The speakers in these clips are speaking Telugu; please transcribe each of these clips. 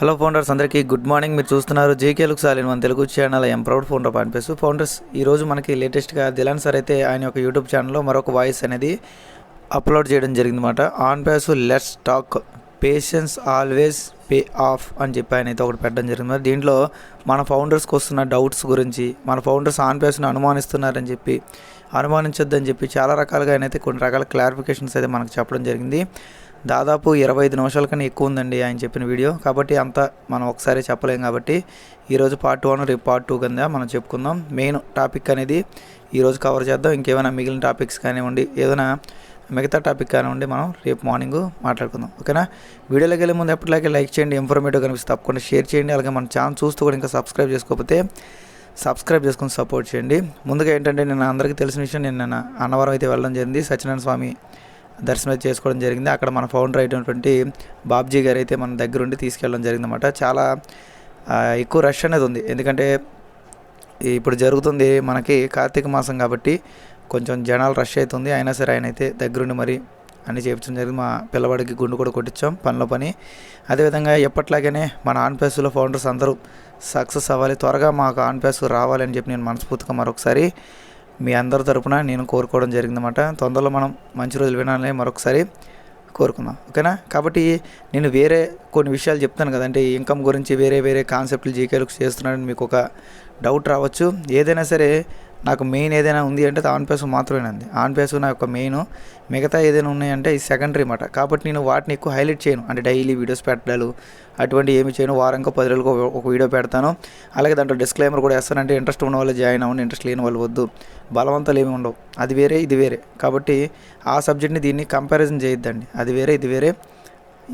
హలో ఫౌండర్స్ అందరికీ గుడ్ మార్నింగ్ మీరు చూస్తున్నారు జేకే లుక్స్ మన Telugu channel am proud founder పాన్పేసు founders ఈరోజు మనకి లేటెస్ట్గా దిలాన్ సార్ అయితే ఆయన యొక్క యూట్యూబ్ ఛానల్లో మరొక వాయిస్ అనేది అప్లోడ్ చేయడం జరిగిందన్నమాట. On face let's talk patience always pay off అని చెప్పి ఆయన అయితే ఒకటి పెట్టడం జరిగింది. మరి దీంట్లో మన ఫౌండర్స్కి వస్తున్న డౌట్స్ గురించి మన ఫౌండర్స్ ఆన్ పేస్ని అనుమానిస్తున్నారని చెప్పి అనుమానించొద్దని చెప్పి చాలా రకాలుగా ఆయన అయితే కొన్ని రకాల క్లారిఫికేషన్స్ అయితే మనకు చెప్పడం జరిగింది. దాదాపు ఇరవై ఐదు నిమిషాల కన్నా ఎక్కువ ఉందండి ఆయన చెప్పిన వీడియో. కాబట్టి అంత మనం ఒకసారి చెప్పలేం కాబట్టి ఈరోజు పార్ట్ వన్ రేపు పార్ట్ టూ కింద మనం చెప్పుకుందాం. మెయిన్ టాపిక్ అనేది ఈరోజు కవర్ చేద్దాం. ఇంకేమైనా మిగిలిన టాపిక్స్ కానివ్వండి ఏదైనా మిగతా టాపిక్ కానివ్వండి మనం రేపు మార్నింగ్ మాట్లాడుకుందాం. ఓకేనా? వీడియోలోకి వెళ్ళే ముందు ఎప్పటిలాగే లైక్ చేయండి ఇన్ఫర్మేటివ్ కనిపిస్తే తప్పకుండా షేర్ చేయండి. అలాగే మన ఛానల్ చూస్తూ కూడా ఇంకా సబ్స్క్రైబ్ చేసుకోకపోతే సబ్స్క్రైబ్ చేసుకొని సపోర్ట్ చేయండి. ముందుగా ఏంటంటే నేను అందరికీ తెలిసిన విషయం నేను నిన్న అన్నవరం అయితే వెళ్ళడం జరిగింది. సత్యనారాయణ స్వామి దర్శనం చేసుకోవడం జరిగింది. అక్కడ మన ఫౌండర్ అయినటువంటి బాబ్జీ గారు అయితే మన దగ్గర ఉండి తీసుకెళ్ళడం జరిగిందన్నమాట. చాలా ఎక్కువ రష్ అనేది ఉంది. ఎందుకంటే ఇప్పుడు జరుగుతుంది మనకి కార్తీక మాసం కాబట్టి కొంచెం జనాలు రష్ అవుతుంది అయినా సరే ఆయన అయితే దగ్గరుండి మరి అన్ని చేయించడం జరిగింది. మా పిల్లవాడికి గుండు కూడా కొట్టించాం పనిలో పని. అదేవిధంగా ఎప్పట్లాగానే మన ఆన్పేస్లో ఫౌండర్స్ అందరూ సక్సెస్ అవ్వాలి. త్వరగా మాకు ఆన్పేస్ రావాలని చెప్పి నేను మనస్ఫూర్తిగా మరొకసారి మీ అందరి తరపున నేను కోరుకోవడం జరిగిందన్నమాట. తొందరలో మనం మంచి రోజులు వినాలని మరొకసారి కోరుకుందాం. ఓకేనా? కాబట్టి నేను వేరే కొన్ని విషయాలు చెప్తాను కదంటే ఈ ఇన్కమ్ గురించి వేరే వేరే కాన్సెప్ట్లు జీకేలకు చేస్తున్నాడని మీకు ఒక డౌట్ రావచ్చు. ఏదైనా సరే నాకు మెయిన్ ఏదైనా ఉంది అంటే ఆన్ మాత్రమే మాత్రమేనండి ఆన్ పేస్ నా యొక్క మెయిన్ మిగతా ఏదైనా ఉన్నాయంటే ఈ సెకండరీ మాట. కాబట్టి నేను వాటిని ఎక్కువ హైలైట్ చేయను. అంటే డైలీ వీడియోస్ పెట్టడాలు అటువంటి ఏమి చేయను. వారంకో పది రోజులకు ఒక- వీడియో పెడతాను. అలాగే దాంట్లో డిస్క్లైమర్ కూడా వేస్తానంటే ఇంట్రెస్ట్ ఉన్న వాళ్ళు జాయిన్ అవ్వండి. ఇంట్రెస్ట్ లేని వాళ్ళు వద్దు. బలవంతాలు ఏమి ఉండవు. అది వేరే ఇది వేరే. కాబట్టి ఆ సబ్జెక్ట్ని దీన్ని కంపారిజన్ చేయొద్దండి. అది వేరే ఇది వేరే.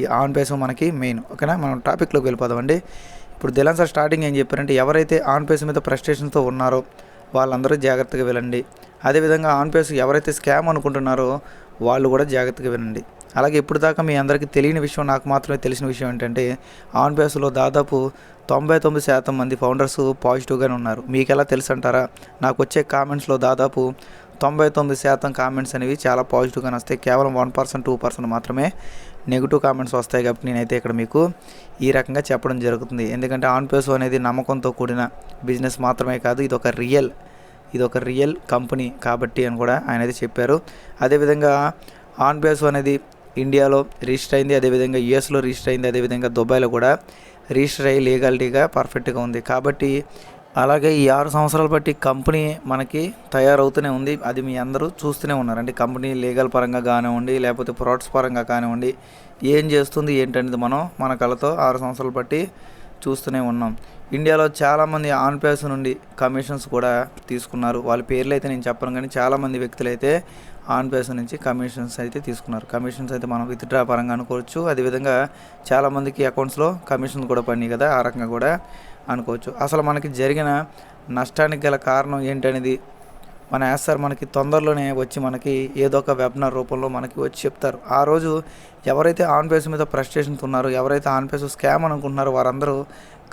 ఈ ఆన్ పేసం మనకి మెయిన్ ఓకేనా? మనం టాపిక్లోకి వెళ్ళిపోదామండి. ఇప్పుడు దిలాన్ సార్ స్టార్టింగ్ ఏం చెప్పారంటే ఎవరైతే ఆన్ పేస్ మీద ఫ్రస్ట్రేషన్తో ఉన్నారో వాళ్ళందరూ జాగ్రత్తగా వినండి అదేవిధంగా ఆన్పేస్ ఎవరైతే స్కామ్ అనుకుంటున్నారో వాళ్ళు కూడా జాగ్రత్తగా వినండి అలాగే ఇప్పుడు దాకా మీ అందరికీ తెలియని విషయం నాకు మాత్రమే తెలిసిన విషయం ఏంటంటే ఆన్పేస్లో దాదాపు తొంభై తొమ్మిది శాతం మంది ఫౌండర్స్ పాజిటివ్గానే ఉన్నారు. మీకు ఎలా తెలుసు అంటారా నాకు వచ్చే కామెంట్స్లో దాదాపు తొంభై తొమ్మిది శాతం కామెంట్స్ అనేవి చాలా పాజిటివ్గానే వస్తాయి. కేవలం వన్ పర్సెంట్ టూ పర్సెంట్ మాత్రమే నెగిటివ్ కామెంట్స్ వస్తాయి కాబట్టి నేనైతే ఇక్కడ మీకు ఈ రకంగా చెప్పడం జరుగుతుంది. ఎందుకంటే ఆన్ పేస్ అనేది నమ్మకంతో కూడిన బిజినెస్ మాత్రమే కాదు ఇది ఒక రియల్ ఇది ఒక రియల్ కంపెనీ కాబట్టి అని కూడా ఆయన అయితే చెప్పారు. అదేవిధంగా ఆన్ పేస్ అనేది ఇండియాలో రిజిస్టర్ అయింది అదేవిధంగా యుఎస్లో రిజిస్టర్ అయింది అదేవిధంగా దుబాయ్లో కూడా రిజిస్టర్ అయ్యి లీగాలిటీగా పర్ఫెక్ట్గా ఉంది. కాబట్టి అలాగే ఈ ఆరు సంవత్సరాలు బట్టి కంపెనీ మనకి తయారవుతూనే ఉంది. అది మీ అందరూ చూస్తూనే ఉన్నారు. అంటే కంపెనీ లీగల్ పరంగా కానివ్వండి లేకపోతే ప్రొడక్ట్స్ పరంగా కానివ్వండి ఏం చేస్తుంది ఏంటనేది మనం మన కళతో ఆరు సంవత్సరాలు బట్టి చూస్తూనే ఉన్నాం. ఇండియాలో చాలామంది ఆన్ పేస్ నుండి కమిషన్స్ కూడా తీసుకున్నారు. వాళ్ళ పేర్లు అయితే నేను చెప్పను కానీ చాలామంది వ్యక్తులు అయితే ఆన్ పేస్ నుంచి కమిషన్స్ అయితే తీసుకున్నారు. కమిషన్స్ అయితే మనం విత్డ్రా పరంగా అనుకోవచ్చు. అదేవిధంగా చాలామందికి అకౌంట్స్లో కమిషన్ కూడా పడినాయి కదా ఆ రకంగా కూడా అనుకోవచ్చు. అసలు మనకి జరిగిన నష్టానికి గల కారణం ఏంటనేది మన యాస్సార్ మనకి తొందరలోనే వచ్చి మనకి ఏదో ఒక వెబినార్ రూపంలో మనకి వచ్చి చెప్తారు. ఆ రోజు ఎవరైతే ఆన్ పేస్ మీద ఫ్రస్ట్రేషన్స్ ఉన్నారో ఎవరైతే ఆన్ పేస్ స్కామ్ అనుకుంటున్నారో వారందరూ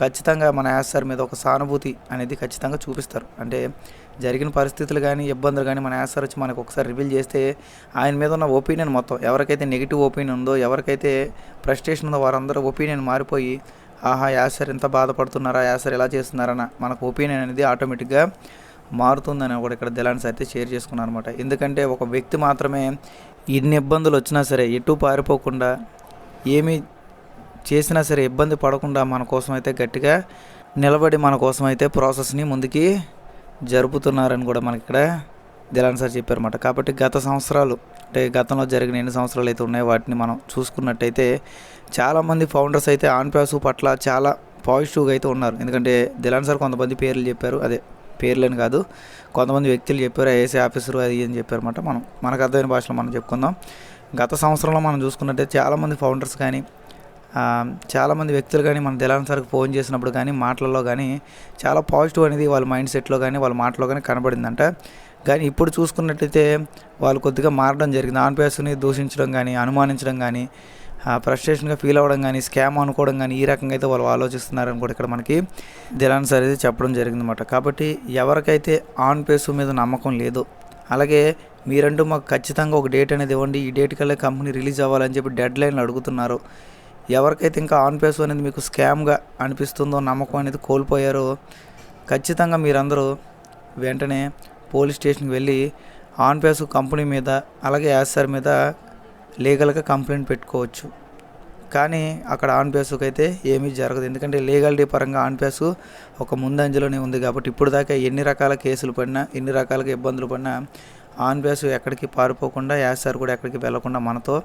ఖచ్చితంగా మన యాస్సార్ మీద ఒక సానుభూతి అనేది ఖచ్చితంగా చూపిస్తారు. అంటే జరిగిన పరిస్థితులు కానీ ఇబ్బందులు కానీ మన యాస్సార్ వచ్చి మనకు ఒకసారి రివీల్ చేస్తే ఆయన మీద ఉన్న ఒపీనియన్ మొత్తం ఎవరికైతే నెగిటివ్ ఒపీనియన్ ఉందో ఎవరికైతే ఫ్రస్ట్రేషన్ ఉందో వారందరూ ఒపీనియన్ మారిపోయి ఆహా యాసర్ ఎంత బాధపడుతున్నారా యాసర్ ఎలా చేస్తున్నారన్న మనకు ఒపీనియన్ అనేది ఆటోమేటిక్గా మారుతుందని కూడా ఇక్కడ దిలాన్స్ అయితే షేర్ చేసుకున్నాను అనమాట ఎందుకంటే ఒక వ్యక్తి మాత్రమే ఇన్ని ఇబ్బందులు వచ్చినా సరే ఎటు పారిపోకుండా ఏమీ చేసినా సరే ఇబ్బంది పడకుండా మన కోసం అయితే గట్టిగా నిలబడి మన కోసం అయితే ప్రాసెస్ని ముందుకి జరుపుతున్నారని కూడా మనకి ఇక్కడ దిలాన్ సార్ చెప్పారన్నమాట. కాబట్టి గత సంవత్సరాలు అంటే గతంలో జరిగిన ఎన్ని సంవత్సరాలు అయితే ఉన్నాయో వాటిని మనం చూసుకున్నట్టయితే చాలామంది ఫౌండర్స్ అయితే ఆన్ పట్ల చాలా పాజిటివ్గా అయితే ఉన్నారు. ఎందుకంటే దిలాన్ సార్ కొంతమంది పేర్లు చెప్పారు. అదే పేర్లని కాదు కొంతమంది వ్యక్తులు చెప్పారు ఐఏసీ ఆఫీసరు అది అని చెప్పారన్నమాట మనం. మనకు అర్థమైన భాషలో మనం చెప్పుకుందాం. గత సంవత్సరంలో మనం చూసుకున్నట్టయితే చాలామంది ఫౌండర్స్ కానీ చాలామంది వ్యక్తులు కానీ మన దిలాన్ సార్కి ఫోన్ చేసినప్పుడు కానీ మాటలలో కానీ చాలా పాజిటివ్ అనేది వాళ్ళ మైండ్ సెట్లో కానీ వాళ్ళ మాటలో కానీ కనబడిందంట. కానీ ఇప్పుడు చూసుకున్నట్టయితే వాళ్ళు కొద్దిగా మారడం జరిగింది. ఆన్పేస్ని దూషించడం కానీ అనుమానించడం కానీ ఫ్రస్ట్రేషన్గా ఫీల్ అవ్వడం కానీ స్కామ్ అనుకోవడం కానీ ఈ రకంగా అయితే వాళ్ళు ఆలోచిస్తున్నారని కూడా ఇక్కడ మనకి దిలాన్ సార్ అయితే చెప్పడం జరిగిందన్నమాట. కాబట్టి ఎవరికైతే ఆన్ పేస్ మీద నమ్మకం లేదు అలాగే మీరంటూ మాకు ఖచ్చితంగా ఒక డేట్ అనేది ఇవ్వండి ఈ డేట్ కల్లా కంపెనీ రిలీజ్ అవ్వాలని చెప్పి డెడ్ లైన్లు అడుగుతున్నారు. ఎవరికైతే ఇంకా ఆన్ పేస్ అనేది మీకు స్కామ్గా అనిపిస్తుందో నమ్మకం అనేది కోల్పోయారో ఖచ్చితంగా మీరందరూ వెంటనే పోలీస్ స్టేషన్కి వెళ్ళి ఆన్ పేస్ కంపెనీ మీద అలాగే యాసర్ మీద లీగల్గా కంప్లైంట్ పెట్టుకోవచ్చు. కానీ అక్కడ ఆన్ పేసుకు అయితే ఏమీ జరగదు. ఎందుకంటే లీగాలిటీ పరంగా ఆన్ పేసు ఒక ముందంజలోనే ఉంది కాబట్టి ఇప్పుడు దాకా ఎన్ని రకాల కేసులు పడినా ఎన్ని రకాలుగా ఇబ్బందులు పడినా ఆన్ పేసు ఎక్కడికి పారిపోకుండా యాసార్ కూడా ఎక్కడికి వెళ్ళకుండా మనతో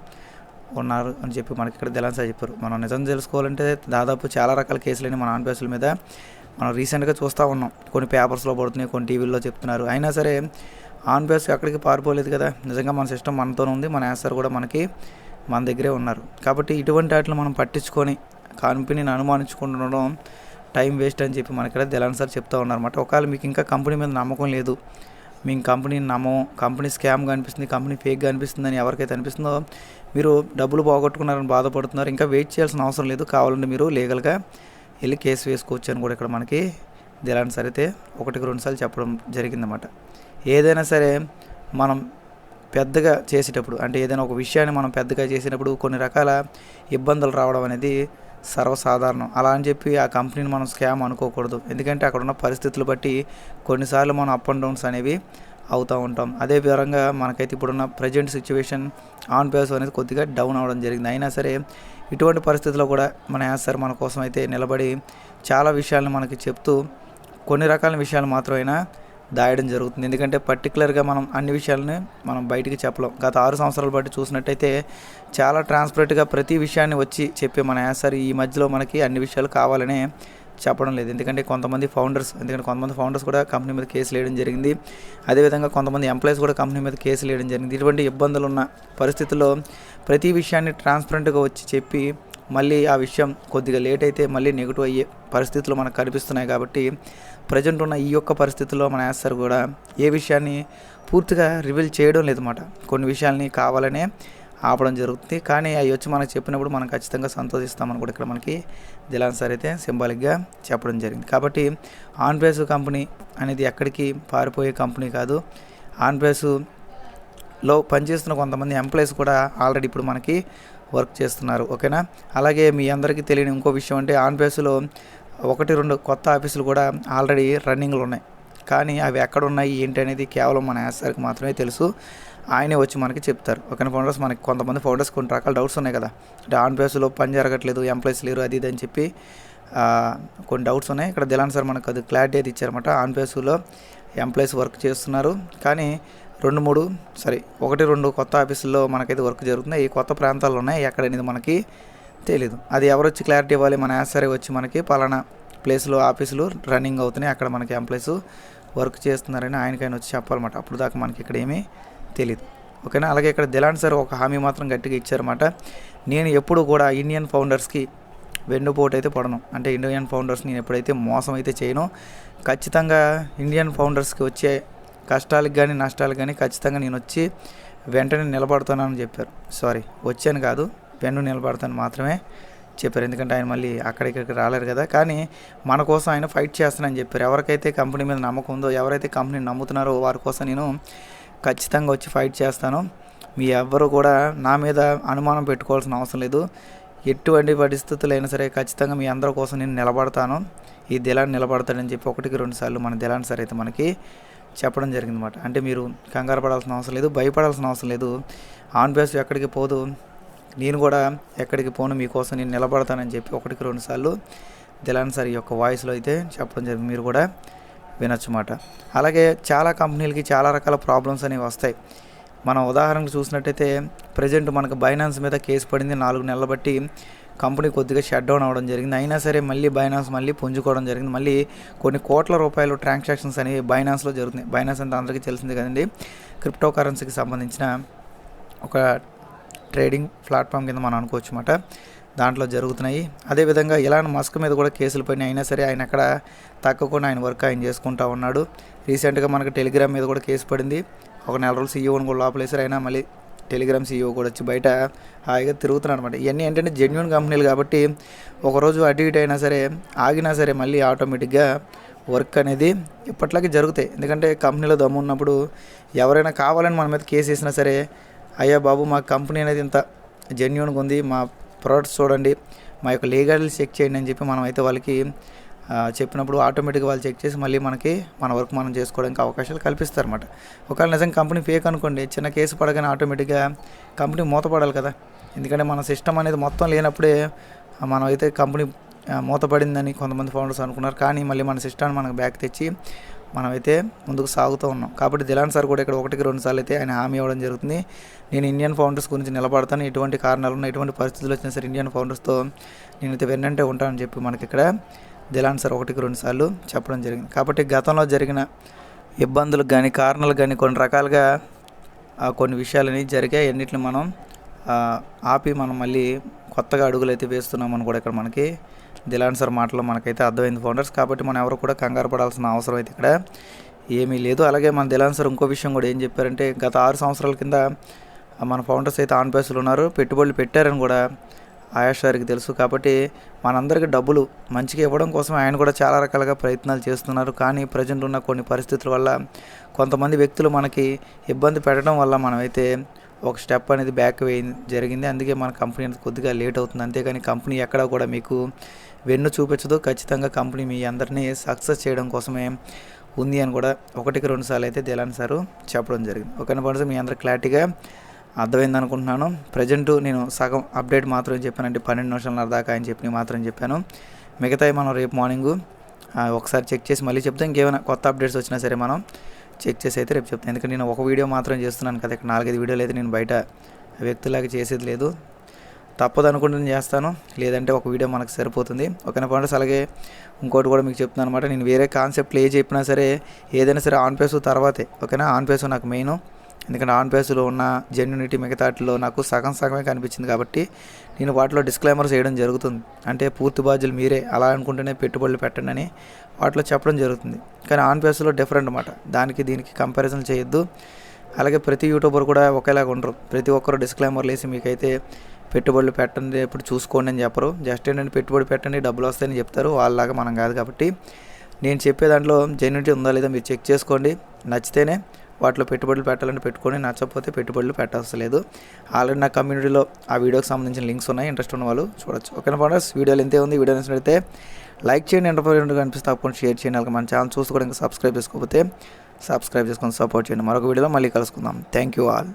ఉన్నారు అని చెప్పి మనకి ఇక్కడ తెలంగాణ చెప్పారు. మనం నిజం తెలుసుకోవాలంటే దాదాపు చాలా రకాల కేసులని మన ఆన్ పేసుల మీద. మనం రీసెంట్గా చూస్తూ ఉన్నాం. కొన్ని పేపర్స్లో పడుతున్నాయి కొన్ని టీవీల్లో చెప్తున్నారు. అయినా సరే ఆన్ బేస్ ఎక్కడికి పారిపోలేదు కదా. నిజంగా మన సిస్టమ్ మనతోనే ఉంది. మన యాన్సర్ కూడా మనకి మన దగ్గరే ఉన్నారు. కాబట్టి ఇటువంటి వాటిని మనం పట్టించుకొని కంపెనీని అనుమానించుకుంటుండడం టైం వేస్ట్ అని చెప్పి మనకి ఇక్కడ దిలాన్ సార్ చెప్తూ ఉన్నారన్నమాట. ఒకవేళ మీకు ఇంకా కంపెనీ మీద నమ్మకం లేదు మీ కంపెనీని నమ్మం కంపెనీ స్కామ్గా అనిపిస్తుంది కంపెనీ ఫేక్గా అనిపిస్తుంది అని ఎవరికైతే అనిపిస్తుందో మీరు డబ్బులు పోగొట్టుకున్నారని బాధపడుతున్నారు ఇంకా వెయిట్ చేయాల్సిన అవసరం లేదు. కావాలంటే మీరు లీగల్గా వెళ్ళి కేసు వేసుకోవచ్చు అని కూడా ఇక్కడ మనకి దిలాన్ సార్ అయితే ఒకటికి రెండు సార్లు చెప్పడం జరిగిందన్నమాట. ఏదైనా సరే మనం పెద్దగా చేసేటప్పుడు అంటే ఏదైనా ఒక విషయాన్ని మనం పెద్దగా చేసినప్పుడు కొన్ని రకాల ఇబ్బందులు రావడం అనేది సర్వసాధారణం. అలా అని చెప్పి ఆ కంపెనీని మనం స్కామ్ అనుకోకూడదు. ఎందుకంటే అక్కడ ఉన్న పరిస్థితులు బట్టి కొన్నిసార్లు మనం అప్ అండ్ డౌన్స్ అనేవి అవుతూ ఉంటాం. అదే విధంగా మనకైతే ఇప్పుడున్న ప్రజెంట్ సిచ్యువేషన్ ఆన్ పేస్ అనేది కొద్దిగా డౌన్ అవ్వడం జరిగింది. అయినా సరే ఇటువంటి పరిస్థితుల్లో కూడా మన యాసర్ మన కోసం అయితే నిలబడి చాలా విషయాలను మనకి చెప్తూ కొన్ని రకాల విషయాలు మాత్రమైనా దాయడం జరుగుతుంది. ఎందుకంటే పర్టికులర్గా మనం అన్ని విషయాలని మనం బయటికి చెప్పలేం. గత ఆరు సంవత్సరాల బట్టి చూసినట్టయితే చాలా ట్రాన్స్పరెంట్గా ప్రతి విషయాన్ని వచ్చి చెప్పే మన యాసర్ ఈ మధ్యలో మనకి అన్ని విషయాలు కావాలనే చెప్పడం లేదు. ఎందుకంటే కొంతమంది ఫౌండర్స్ ఎందుకంటే కొంతమంది ఫౌండర్స్ కూడా కంపెనీ మీద కేసులు వేయడం జరిగింది. అదేవిధంగా కొంతమంది ఎంప్లాయీస్ కూడా కంపెనీ మీద కేసులు వేయడం జరిగింది. ఇటువంటి ఇబ్బందులు ఉన్న పరిస్థితుల్లో ప్రతి విషయాన్ని ట్రాన్స్పరెంట్గా వచ్చి చెప్పి మళ్ళీ ఆ విషయం కొద్దిగా లేట్ అయితే మళ్ళీ నెగిటివ్ అయ్యే పరిస్థితులు మనకు కనిపిస్తున్నాయి కాబట్టి ప్రజెంట్ ఉన్న ఈ యొక్క పరిస్థితుల్లో మన యాసర్ కూడా ఏ విషయాన్ని పూర్తిగా రివీల్ చేయడం లేదన్నమాట. కొన్ని విషయాల్ని కావాలనే ఆపడం జరుగుతుంది. కానీ అవి వచ్చి మనకు చెప్పినప్పుడు మనం ఖచ్చితంగా సంతోషిస్తామని కూడా ఇక్కడ మనకి దిలాన్ సార్ అయితే సింబాలిక్గా చెప్పడం జరిగింది. కాబట్టి ఆన్ కంపెనీ అనేది ఎక్కడికి పారిపోయే కంపెనీ కాదు. ఆన్లో పనిచేస్తున్న కొంతమంది ఎంప్లాయీస్ కూడా ఆల్రెడీ ఇప్పుడు మనకి వర్క్ చేస్తున్నారు. ఓకేనా? అలాగే మీ అందరికీ తెలియని ఇంకో విషయం అంటే ఆన్ ఒకటి రెండు కొత్త ఆఫీసులు కూడా ఆల్రెడీ రన్నింగ్లు ఉన్నాయి. కానీ అవి ఎక్కడ ఉన్నాయి? ఏంటి అనేది కేవలం మన యాసర్కి మాత్రమే తెలుసు. ఆయనే వచ్చి మనకి చెప్తారు. ఓకేనా ఫౌండర్స్ మనకి కొంతమంది ఫౌండర్స్ కొన్ని రకాల డౌట్స్ ఉన్నాయి కదా. అంటే ఆన్ ప్లేస్లో పని జరగట్లేదు ఎంప్లాయీస్ లేరు అది ఇది అని చెప్పి కొన్ని డౌట్స్ ఉన్నాయి. ఇక్కడ దిలాన్ సార్ మనకు అది క్లారిటీ అయితే ఇచ్చారన్నమాట. ఆన్ ప్లేస్లో ఎంప్లాయీస్ వర్క్ చేస్తున్నారు. కానీ రెండు మూడు సారీ ఒకటి రెండు కొత్త ఆఫీసుల్లో మనకైతే వర్క్ జరుగుతుంది ఈ కొత్త ప్రాంతాల్లో ఉన్నాయి. ఎక్కడ అనేది మనకి తెలియదు అది ఎవరు వచ్చి క్లారిటీ ఇవ్వాలి? మన యాసరే వచ్చి మనకి పలానా ప్లేస్లో ఆఫీసులు రన్నింగ్ అవుతున్నాయి. అక్కడ మనకి ఎంప్లాయీస్ వర్క్ చేస్తున్నారని ఆయనకైనా వచ్చి చెప్పాలన్నమాట. అప్పుడు దాకా మనకి ఇక్కడ ఏమీ తెలియదు ఓకేనా? అలాగే ఇక్కడ దిలాన్ సార్ ఒక హామీ మాత్రం గట్టిగా ఇచ్చారన్నమాట. నేను ఎప్పుడు కూడా ఇండియన్ ఫౌండర్స్కి వెన్నుపోటు అయితే పడను. అంటే ఇండియన్ ఫౌండర్స్ నేను ఎప్పుడైతే మోసం అయితే చేయను ఖచ్చితంగా ఇండియన్ ఫౌండర్స్కి వచ్చే కష్టాలకు కానీ నష్టాలకు కానీ ఖచ్చితంగా నేను వచ్చి వెంటనే నిలబడతానని చెప్పారు. సారీ వచ్చాను కాదు వెన్ను నిలబడతాను మాత్రమే చెప్పారు. ఎందుకంటే ఆయన మళ్ళీ అక్కడిక్కడికి రాలేరు కదా. కానీ మన కోసం ఆయన ఫైట్ చేస్తానని చెప్పారు. ఎవరికైతే కంపెనీ మీద నమ్మకం ఉందో ఎవరైతే కంపెనీని నమ్ముతున్నారో వారి కోసం నేను ఖచ్చితంగా వచ్చి ఫైట్ చేస్తాను. మీ ఎవ్వరు కూడా నా మీద అనుమానం పెట్టుకోవాల్సిన అవసరం లేదు. ఎటువంటి పరిస్థితులు అయినా సరే ఖచ్చితంగా మీ అందరి కోసం నేను నిలబడతాను. ఈ దిలాన్ని నిలబడతాడని చెప్పి ఒకటికి రెండు సార్లు మన దిలాన్ని సరే అయితే మనకి చెప్పడం జరిగిందన్నమాట. అంటే మీరు కంగారు పడాల్సిన అవసరం లేదు భయపడాల్సిన అవసరం లేదు. ఆన్ బేస్ ఎక్కడికి పోదు. నేను కూడా ఎక్కడికి పోను మీకోసం నేను నిలబడతానని చెప్పి ఒకటికి రెండు సార్లు దిలాన్ సార్ ఈ యొక్క వాయిస్లో అయితే చెప్పడం జరిగింది. మీరు కూడా వినొచ్చుమాట అలాగే చాలా కంపెనీలకి చాలా రకాల ప్రాబ్లమ్స్ అనేవి వస్తాయి. మనం ఉదాహరణకు చూసినట్టయితే ప్రజెంట్ మనకు బైనాన్స్ మీద కేసు పడింది నాలుగు నెలలు బట్టి కంపెనీ కొద్దిగా షట్ డౌన్ అవ్వడం జరిగింది. అయినా సరే మళ్ళీ బైనాన్స్ మళ్ళీ పుంజుకోవడం జరిగింది. మళ్ళీ కొన్ని కోట్ల రూపాయలు ట్రాన్సాక్షన్స్ అనేవి బైనాన్స్లో జరుగుతున్నాయి. బైనాన్స్ అంటే అందరికీ తెలిసింది కదండి. క్రిప్టో కరెన్సీకి సంబంధించిన ఒక ట్రేడింగ్ ప్లాట్ఫామ్ కింద మనం అనుకోవచ్చు అన్నమాట దాంట్లో జరుగుతున్నాయి. అదేవిధంగా ఇలాన్ మస్క్ మీద కూడా కేసులు పడినాయి అయినా సరే ఆయన అక్కడ తక్కకుండా ఆయన వర్క్ ఆయన చేసుకుంటా ఉన్నాడు. రీసెంట్గా మనకు టెలిగ్రామ్ మీద కూడా కేసు పడింది. ఒక నెల రోజులు సీఈఓని కూడా లోపలేసారు అయినా మళ్ళీ టెలిగ్రామ్ సీఈఓ కూడా వచ్చి బయట హాయిగా తిరుగుతున్నాడు అనమాట ఇవన్నీ ఏంటంటే జెన్యున్ కంపెనీలు కాబట్టి ఒకరోజు అటు ఇటు అయినా సరే ఆగినా సరే మళ్ళీ ఆటోమేటిక్గా వర్క్ అనేది ఇప్పట్లాగే జరుగుతాయి. ఎందుకంటే కంపెనీలో దమ్ము ఉన్నప్పుడు ఎవరైనా కావాలని మన మీద కేసు వేసినా సరే అయ్యా బాబు మా కంపెనీ అనేది ఇంత జెన్యున్గా ఉంది. మా ప్రోడక్ట్స్ చూడండి. మా యొక్క లీగల్ చెక్ చేయండి అని చెప్పి మనం అయితే వాళ్ళకి చెప్పినప్పుడు ఆటోమేటిక్గా వాళ్ళు చెక్ చేసి మళ్ళీ మనకి మన వర్క్ మనం చేసుకోవడానికి అవకాశాలు కల్పిస్తారన్నమాట. ఒకవేళ నిజంగా కంపెనీ ఫేక్ అనుకోండి చిన్న కేసు పడగానే ఆటోమేటిక్గా కంపెనీ మూతపడాలి కదా. ఎందుకంటే మన సిస్టమ్ అనేది మొత్తం లేనప్పుడే మనం అయితే కంపెనీ మూతపడిందని కొంతమంది ఫౌండర్స్ అనుకున్నారు. కానీ మళ్ళీ మన సిస్టాన్ని మనకు బ్యాక్ తెచ్చి మనమైతే ముందుకు సాగుతూ ఉన్నాం. కాబట్టి దిలాన్ సార్ కూడా ఇక్కడ ఒకటికి రెండు సార్లు అయితే ఆయన హామీ ఇవ్వడం జరుగుతుంది. నేను ఇండియన్ ఫౌండర్స్ గురించి నిలబడతాను. ఎటువంటి కారణాలు ఉన్నాయి ఎటువంటి పరిస్థితులు వచ్చినా సరే ఇండియన్ ఫౌండర్స్తో నేనైతే వెన్నంటే ఉంటానని చెప్పి మనకి ఇక్కడ దిలాన్ సార్ ఒకటికి రెండు సార్లు చెప్పడం జరిగింది. కాబట్టి గతంలో జరిగిన ఇబ్బందులకు కానీ కారణాలు కానీ కొన్ని రకాలుగా ఆ, కొన్ని విషయాలని జరిగాయి. అన్నిటిని మనం ఆపి మనం మళ్ళీ కొత్తగా అడుగులు అయితే వేస్తున్నామని కూడా ఇక్కడ మనకి దిలాన్ సార్ మాటలో మనకైతే అర్థమైంది ఫౌండర్స్. కాబట్టి మనం ఎవరు కూడా కంగారు పడాల్సిన అవసరం అయితే ఇక్కడ ఏమీ లేదు. అలాగే మన దిలాన్ సార్ ఇంకో విషయం కూడా ఏం చెప్పారంటే గత ఆరు సంవత్సరాల కింద మన ఫౌండర్స్ అయితే ఆన్ పేసులు ఉన్నారు పెట్టుబడులు పెట్టారని కూడా ఆయాష్ గారికి తెలుసు. కాబట్టి మనందరికీ డబ్బులు మంచిగా ఇవ్వడం కోసం ఆయన కూడా చాలా రకాలుగా ప్రయత్నాలు చేస్తున్నారు. కానీ ప్రజెంట్ ఉన్న కొన్ని పరిస్థితుల వల్ల కొంతమంది వ్యక్తులు మనకి ఇబ్బంది పెట్టడం వల్ల మనమైతే ఒక స్టెప్ అనేది బ్యాక్ వేయ జరిగింది. అందుకే మన కంపెనీ అనేది కొద్దిగా లేట్ అవుతుంది. అంతేకాని కంపెనీ ఎక్కడ కూడా మీకు వెన్ను చూపించదు. ఖచ్చితంగా కంపెనీ మీ అందరినీ సక్సెస్ చేయడం కోసమే ఉంది అని కూడా ఒకటికి రెండు సార్లు అయితే దిలాన్ సారు చెప్పడం జరిగింది. ఓకేనా ఫ్రెండ్స్ మీ అందరు క్లారిటీగా అర్థమైంది అనుకుంటున్నాను. ప్రజెంట్ నేను సగం అప్డేట్ మాత్రం చెప్పానంటే పన్నెండు నిమిషాలు దాకా అని చెప్పి మాత్రం చెప్పాను. మిగతాయి మనం రేపు మార్నింగ్ ఒకసారి చెక్ చేసి మళ్ళీ చెప్తాం ఇంకేమైనా కొత్త అప్డేట్స్ వచ్చినా సరే మనం చెక్ చేసి అయితే రేపు చెప్తాను ఎందుకంటే నేను ఒక వీడియో మాత్రం చేస్తున్నాను కదా ఇక్కడ నాలుగైదు వీడియోలు అయితే నేను బయట వ్యక్తులాగా చేసేది లేదు. తప్పదు అనుకుంటే నేను చేస్తాను. లేదంటే ఒక వీడియో మనకు సరిపోతుంది. ఓకేనా పాయింట్స్ అలాగే ఇంకోటి కూడా మీకు చెప్తున్నాను అనమాట. నేను వేరే కాన్సెప్ట్ ఏ చెప్పినా సరే ఏదైనా సరే ఆన్ పేసు తర్వాతే. ఓకేనా? ఆన్ పేసు నాకు మెయిన్. ఎందుకంటే ఆన్ పేసులో ఉన్న జెన్యునిటీ మిగతాటిలో నాకు సగం సగమే కనిపించింది కాబట్టి నేను వాటిలో డిస్క్లైమర్స్ వేయడం జరుగుతుంది. అంటే పూర్తి బాధ్యులు మీరే అలా అనుకుంటేనే పెట్టుబడులు పెట్టండి అని వాటిలో చెప్పడం జరుగుతుంది. కానీ ఆన్ పేసులో డిఫరెంట్ అనమాట దానికి దీనికి కంపారిజన్ చేయొద్దు. అలాగే ప్రతి యూట్యూబర్ కూడా ఒకేలాగా ఉండరు. ప్రతి ఒక్కరు డిస్క్లైమర్లు వేసి మీకైతే పెట్టుబడులు పెట్టండి ఎప్పుడు చూసుకోండి అని చెప్పరు. జస్ట్ ఏంటంటే పెట్టుబడి పెట్టండి డబ్బులు వస్తాయని చెప్తారు. వాళ్ళలాగా మనం కాదు కాబట్టి నేను చెప్పే దాంట్లో జెన్యునిటీ ఉందా లేదా మీరు చెక్ చేసుకోండి. నచ్చితేనే వాటిలో పెట్టుబడులు పెట్టాలని పెట్టుకొని నచ్చకపోతే పెట్టుబడులు పెట్టవలసిన లేదు ఆల్రెడీ నా కమ్యూనిటీలో ఆ వీడియోకి సంబంధించిన లింక్స్ ఉన్నాయి. ఇంట్రెస్ట్ ఉన్న వాళ్ళు చూడొచ్చు. ఓకేనా ఫౌండర్స్? వీడియోలు ఎంతే ఉంది. వీడియో నచ్చినట్లయితే లైక్ చేయండి. ఎంటర్ప్రైనెంట్గా అనిపిస్తే తప్పకుండా షేర్ చేయండి. అలాగే మన ఛానల్ చూసుకోవడానికి సబ్స్క్రైబ్ చేసుకోకపోతే సబ్స్క్రైబ్ చేసుకొని సపోర్ట్ చేయండి. మరొక వీడియోలో మళ్ళీ కలుసుకుందాం. Thank you all.